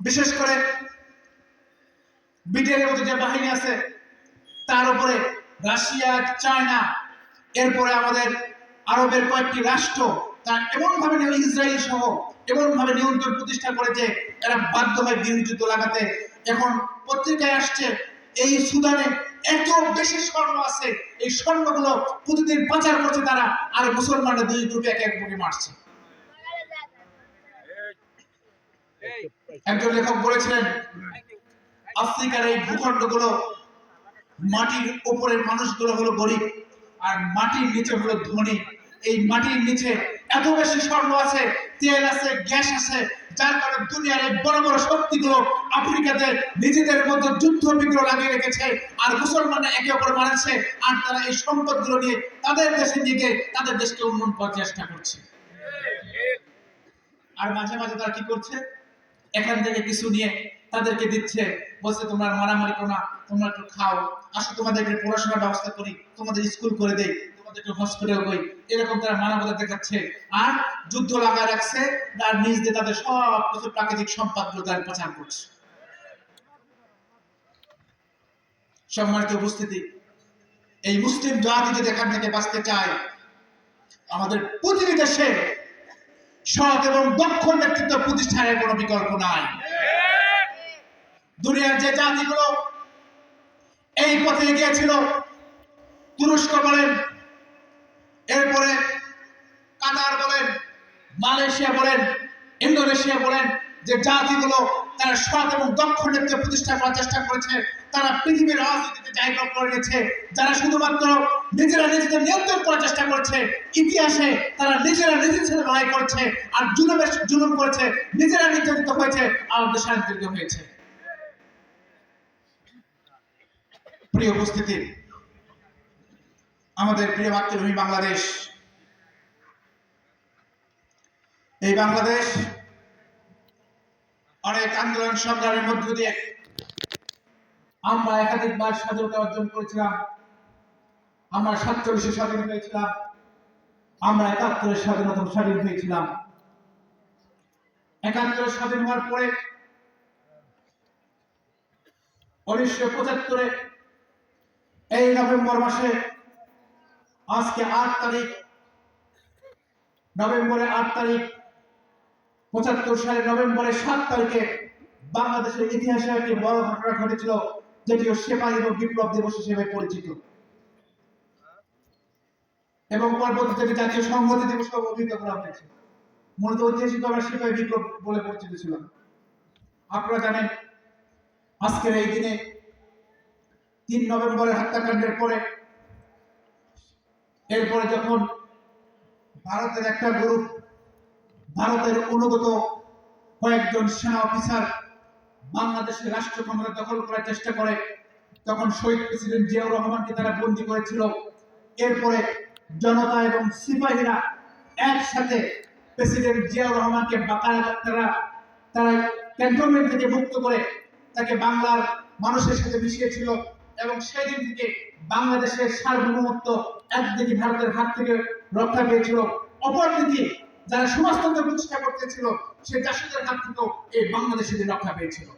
বিশেষ করে ব্রিটেনের মতো যে বাহিনী আছে, তার উপরে রাশিয়া, চায়না, এরপরে আমাদের আরবের কয়েকটি রাষ্ট্র, তার এমনভাবে ইসরায়েল সহ এমনভাবে নিয়ন্ত্রণ প্রতিষ্ঠা করেছে, এরা বাধ্য হয় বিরোধযুদ্ধ লাগাতে। এখন পত্রিকায় আসছে, এই সুদানে এত বেশি স্বর্ণ আছে, এই স্বর্ণগুলো প্রতিদিন পাচার করছে তারা, আর মুসলমানরা দুই গ্রুপে এক এক মারছে। একজন লেখক বলেছিলেন আফ্রিকার এই ভূখণ্ডগুলো মাটির উপরের মানুষগুলো হলো গরিব আর মাটির নিচে হলো ধনী। এই মাটির নিচে এত বেশি স্বর্ণ আছে তেল আছে গ্যাস আছে যার কারণে দুনিয়ার এই বড় বড় শক্তিগুলো আফ্রিকাতে নিজেদের মধ্যে যুদ্ধ বিগ্রহ লাগিয়ে রেখেছে আর মুসলমানরা একে অপর মারাচ্ছে আর তারা এই সম্পদগুলো নিয়ে তাদের দেশে নিয়ে তাদের দেশকে উন্নয়ন করার চেষ্টা করছে। আর মাঝে মাঝে তারা কি করছে? এখান থেকে কিছু নিয়ে তাদেরকে দিচ্ছে, বলছে, তোমরা মারামারি করো না, তোমরা একটু খাও। আসো, তোমাদেরকে পড়াশোনার ব্যবস্থা করি, তোমাদের স্কুল করে দেই তোমাদেরকে হসপিটাল করি। এরকম তারা মানবতা দেখাচ্ছে। আর যুদ্ধ লাগায় রাখছে আর নিজ দিয়ে তাদের সব কিছু প্রাকৃতিক তারা করছে। সম্মানিত উপস্থিতি, এই মুসলিম থেকে বাঁচতে চায়, আমাদের প্রতিটি দেশে সৎ এবং দক্ষ নেতৃত্ব প্রতিষ্ঠানের কোনো বিকল্প নাই। দুনিয়ার যে জাতিগুলো এই পথে এগিয়েছিল তুরস্ক বলেন, এরপরে কাতার বলেন, মালয়েশিয়া বলেন, ইন্দোনেশিয়া বলেন, যে জাতিগুলো তারা সৎ এবং দক্ষ নেতৃত্ব প্রতিষ্ঠা করার চেষ্টা করেছে। তারা পৃথিবীর রাজনীতিতে জায়গা করে নিয়েছে। যারা শুধুমাত্র নিজেরা নিজেদের নিয়ন্ত্রণ করার চেষ্টা করেছে, ইতিহাসে তারা নিজেরা নিজের সাথে লড়াই করেছে আর জুলুমের জুলুম করেছে, নিজেরা নির্যাতিত হয়েছে আর দেশান্তরিত হয়েছে। প্রিয় উপস্থিতি, আমাদের প্রিয় মাতৃভূমি বাংলাদেশ। এই বাংলাদেশ অনেক আন্দোলন সংগ্রামের মধ্য দিয়ে আমরা একাধিকবার স্বাধীনতা অর্জন করেছিলাম। আমরা সাতচল্লিশে স্বাধীন হয়েছিলাম। আমরা একাত্তরের স্বাধীনতা স্বাধীন হয়েছিলাম। একাত্তরের স্বাধীন হওয়ার পরে উনিশশো পঁচাত্তরে এই নভেম্বর মাসে আজকে আট তারিখ, নভেম্বরের আট তারিখ পঁচাত্তর সালের নভেম্বরের সাত তারিখে বাংলাদেশের ইতিহাসে একটি বড় ঘটনা ঘটেছিল, যেটিও সেপাই এবং বিপ্লব দিবস হিসেবে পরিচিত। এবং পরবর্তীতে জাতীয় সংহতি দিবস অভিহিত করা হয়েছে মূলত ঐতিহাসিকভাবে সেপাই বিপ্লব বলে পরিচিত ছিল আপনারা জানেন, আজকের এই দিনে তিন নভেম্বরের হত্যাকাণ্ডের পরে, এরপরে যখন ভারতের একটা গ্রুপ ভারতের অনুগত কয়েকজন সেনা অফিসার বাংলাদেশের রাষ্ট্র ক্ষমতা দখল করার চেষ্টা করে। তখন শহীদ প্রেসিডেন্ট জিয়াউর রহমানকে তারা বন্দী করেছিল। এরপরে জনতা এবং সিপাহীরা একসাথে প্রেসিডেন্ট জিয়াউর রহমানকে তারা তারা ক্যান্টনমেন্ট থেকে মুক্ত করে তাকে বাংলার মানুষের সাথে মিশিয়েছিল এবং সেদিন থেকে বাংলাদেশের সার্বভৌমত্ব একদিকে ভারতের হাত থেকে রক্ষা পেয়েছিল। অপরদিকে যারা সমাজতন্ত্র প্রতিষ্ঠা করতেছিল, সে জাসদের হাত থেকেও এই বাংলাদেশে রক্ষা পেয়েছিল।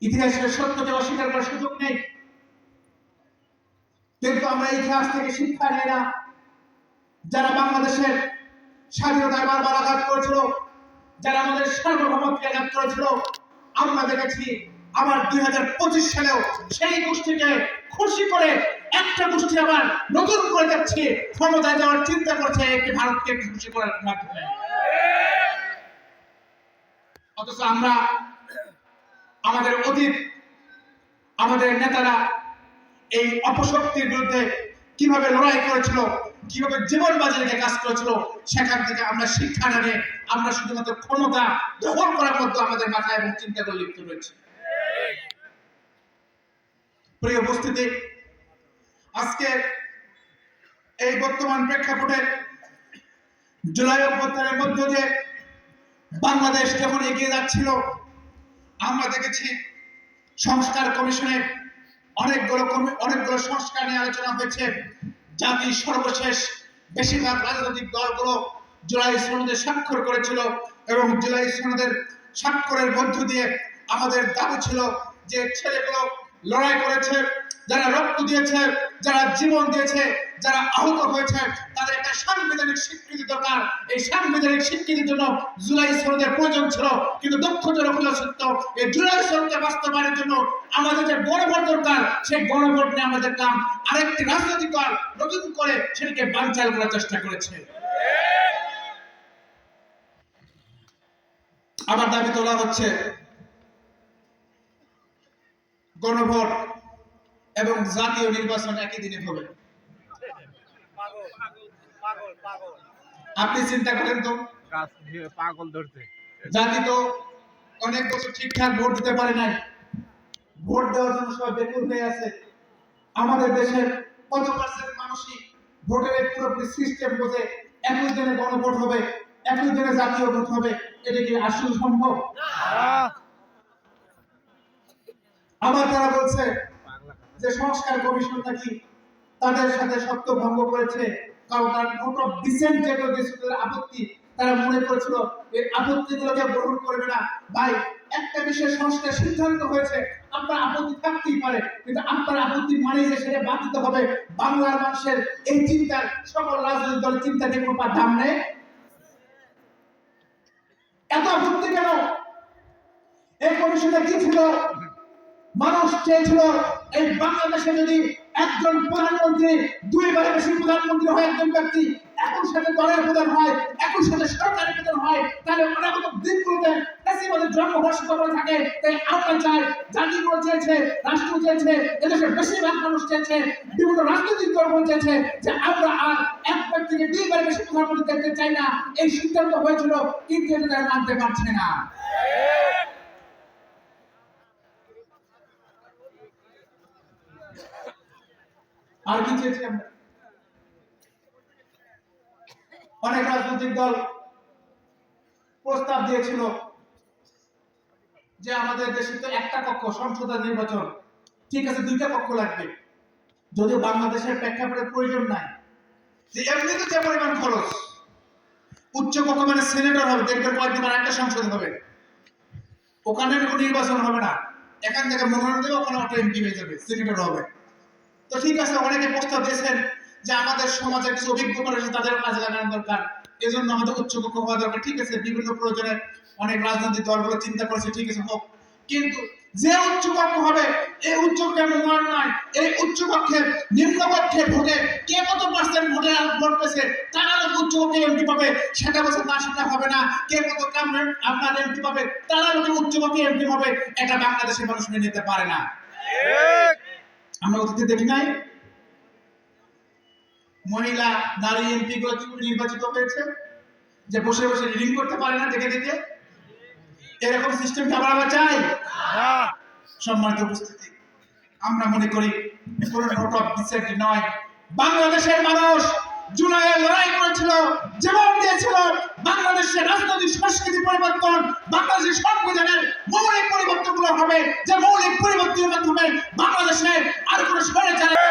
ইতিহাসের সত্যকে অস্বীকার করার সুযোগ নেই। কিন্তু আমরা ইতিহাস থেকে শিক্ষা নেই না। যারা বাংলাদেশের স্বাধীনতায় বারবার আঘাত করেছিল, যারা আমাদের সার্বভৌমত্বকে আঘাত করেছিল, আমরা দেখেছি আবার দুই হাজার পঁচিশ সালেও সেই গোষ্ঠীকে খুশি করে একটা গোষ্ঠী আবার নতুন করে যাচ্ছে। ক্ষমতায় যাওয়ার চিন্তা করছে একটি ভারতকে খুশি করার মাধ্যমে অথচ আমরা, আমাদের অতীত, আমাদের নেতারা এই অপশক্তির বিরুদ্ধে কীভাবে লড়াই করেছিল, কীভাবে জীবন বাজি রেখে কাজ করেছিল, সেখান থেকে আমরা শিক্ষা নেবে আমরা শুধুমাত্র ক্ষমতা দখল করার মধ্যে আমাদের মাথায় এবং চিন্তাগুলো লিপ্ত রয়েছে। প্রিয় উপস্থিতি, আজকে এই বর্তমান প্রেক্ষাপটে জুলাই অভ্যুত্থানের মধ্য দিয়ে বাংলাদেশ যখন এগিয়ে যাচ্ছিল, আমরা দেখেছি সংস্কার কমিশনে অনেকগুলো অনেকগুলো সংস্কার নিয়ে আলোচনা হয়েছে। জাতির সর্বশেষ বেশিরভাগ রাজনৈতিক দলগুলো জুলাই সনদে স্বাক্ষর করেছিল এবং জুলাই সনদের স্বাক্ষরের মধ্য দিয়ে আমাদের দাবি ছিল যে ছেলেগুলো লড়াই করেছে, যারা রক্ত দিয়েছে, যারা জীবন দিয়েছে, যারা আহত হয়েছে, তাদের একটা সাংবিধানিক স্বীকৃতি দরকার। এই সাংবিধানিক স্বীকৃতির জন্য জুলাই সনদের প্রয়োজন ছিল, কিন্তু দুঃখজনক হলো সত্য। এই জুলাই সনদকে বাস্তবায়নের জন্য আমাদের যে গণভোট দরকার, সেই গণভোট নিয়ে আমাদের কাম আরেকটি রাজনৈতিক দল নতুন করে সেটিকে বানচাল করার চেষ্টা করেছে। আমার দাবি তোলা হচ্ছে গণভোট এবং জাতীয় নির্বাচন একই দিনে হবে। আপনি চিন্তা করেন তো? পাগল ধরছে। জাতি তো অনেক বছর ঠিকঠাক ভোট দিতে পারে নাই। ভোট দেওয়ার জন্য সবাই বেকুল হয়ে আছে। আমাদের দেশের কত পার্সেন্ট মানুষই ভোটের পুরোপুরি সিস্টেম বোঝে একই দিনে গণভোট হবে একই দিনে জাতীয় ভোট হবে। এটা কি আসলে সম্ভব? আবার তারা বলছে যে সংস্কার কমিশন নাকি তাদের সাথে সত্য ভঙ্গ করেছে? কারণ তার নোট অফ ডিসেন্ট যেগুলো আপত্তি, তারা মনে করেছিল এই আপত্তিগুলোকে গ্রহণ করবে না। ভাই, একটা সংস্কার সিদ্ধান্ত হয়েছে, আপনার আপত্তি থাকতেই পারে, কিন্তু আপনার আপত্তি মানে যে সেটা হবে। বাংলার মানুষের এই চিন্তার, সকল রাজনৈতিক দলের চিন্তাকে কোনো দাম নেই। এত আপত্তি কেন? এই কমিশনে কি ছিল? মানুষ চেয়েছিল এই বাংলাদেশে যদি একজন প্রধানমন্ত্রী, দুইবারের বেশি প্রধানমন্ত্রী হয় একজন ব্যক্তি একই সাথে দলের প্রধান হয় একই সাথে সরকারের প্রধান হয়, তাহলে অনাগত দিনগুলোতে ফ্যাসিবাদের জন্মঘোষ করে থাকে। তাই আমরা চাই, জাতিগুলো চেয়েছে, রাষ্ট্র চেয়েছে বেশিরভাগ মানুষ চেয়েছে, বিভিন্ন রাজনৈতিক দল চেয়েছে যে আমরা আর এক ব্যক্তিকে দুইবার বেশি প্রধানমন্ত্রী দেখতে চাই না। এই সিদ্ধান্ত হয়েছিল কিন্তু এটা মানতে পারছে না। আর কি চেয়েছি আমরা? অনেক রাজনৈতিক দল প্রস্তাব দিয়েছিল যে আমাদের দেশে তো একটা কক্ষ, সংসদের নির্বাচন। ঠিক আছে, দুইটা কক্ষ লাগবে। যদিও বাংলাদেশের প্রেক্ষাপটের প্রয়োজন নাই। যে এমনিতে যে পরিমাণ খরচ, উচ্চ কক্ষ মানে সিনেটর হবে, দেখবেন কয়েকদিন একটা সংসদ হবে। ওখানে নির্বাচন হবে না। এখান থেকে মনোনয়ন দেবে, ওখানে অটো এমপি হয়ে যাবে সিনেটর হবে। তো ঠিক আছে, অনেকে প্রস্তাব দিয়েছেন যে আমাদের সমাজের কিছু অভিজ্ঞ মানুষ তাদের কাজে লাগানো দরকার। এই জন্য আমাদের উচ্চকক্ষ হওয়া দরকার। ঠিক আছে, বিভিন্ন প্রয়োজনে অনেক রাজনৈতিক দলগুলো চিন্তা করেছে, ঠিক আছে, হোক। কিন্তু যে উচ্চকক্ষ হবে, এই উচ্চকক্ষের মনোনয়ন নয় এই উচ্চকক্ষের ভোটে কে কত পার্সেন্ট ভোটে ভোট পেয়েছে, তারা লোক উচ্চকক্ষে এমপি পাবে, সেটা বছর না, সেটা হবে না। কে কত কাম আপনার এমপি পাবে, তারা লোক উচ্চকক্ষে এমপি হবে, এটা বাংলাদেশের মানুষ মেনে নিতে পারে না। আমরা অতীতে দেখি নাই। মহিলা নারী এমপি গুলো কি নির্বাচিত হয়েছে? যে বসে বসে রিডিং করতে পারে না দেখে দেখে। এরকম সিস্টেম আবার আমরা চাই? সম্মানিত উপস্থিতি আমরা মনে করি কোনো নোট অফ ডিসেন্ট নয়। বাংলাদেশের মানুষ জুলাইয়ে লড়াই করেছিল, জীবন দিয়েছিল। বাংলাদেশের রাজনৈতিক সংস্কৃতি পরিবর্তন, বাংলাদেশের সংবিধানের মৌলিক পরিবর্তনগুলো হবে। যে মৌলিক পরিবর্তনের মাধ্যমে বাংলাদেশে আর কোনো স্বৈরাচারের